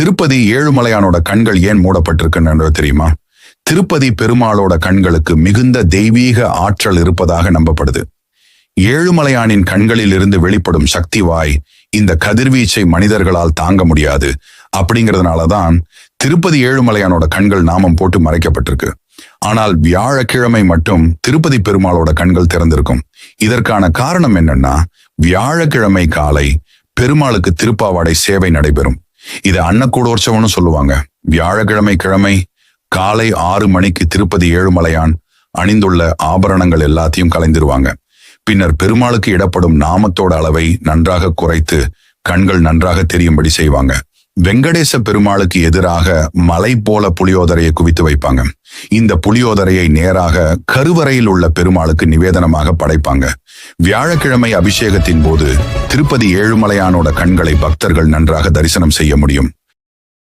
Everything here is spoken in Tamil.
திருப்பதி ஏழுமலையானோட கண்கள் ஏன் மூடப்பட்டிருக்குன்னு தெரியுமா? திருப்பதி பெருமாளோட கண்களுக்கு மிகுந்த தெய்வீக ஆற்றல் இருப்பதாக நம்பப்படுது. ஏழுமலையானின் கண்களில் இருந்து வெளிப்படும் சக்தி வாய் இந்த கதிர்வீச்சை மனிதர்களால் தாங்க முடியாது. அப்படிங்கறதுனாலதான் திருப்பதி ஏழுமலையானோட கண்கள் நாமம் போட்டு மறைக்கப்பட்டிருக்கு. ஆனால் வியாழக்கிழமை மட்டும் திருப்பதி பெருமாளோட கண்கள் திறந்திருக்கும். இதற்கான காரணம் என்னன்னா வியாழக்கிழமை காலை பெருமாளுக்கு திருப்பாவாடை சேவை நடைபெறும். இது அன்னக்கூடோற்சவம்னு சொல்லுவாங்க. வியாழக்கிழமை கிழமை காலை ஆறு மணிக்கு திருப்பதி ஏழுமலையான் அணிந்துள்ள ஆபரணங்கள் எல்லாத்தையும் கலைந்திருவாங்க. பின்னர் பெருமாளுக்கு இடப்படும் நாமத்தோட அளவை நன்றாக குறைத்து கண்கள் நன்றாக தெரியும்படி செய்வாங்க. வெங்கடேச பெருமாளுக்கு எதிராக மலை போல புளியோதரையை குவித்து வைப்பாங்க. இந்த புளியோதரையை நேராக கருவறையில் உள்ள பெருமாளுக்கு நிவேதனமாக படைப்பாங்க. வியாழக்கிழமை அபிஷேகத்தின் போது திருப்பதி ஏழுமலையானோட கண்களை பக்தர்கள் நன்றாக தரிசனம் செய்ய முடியும்.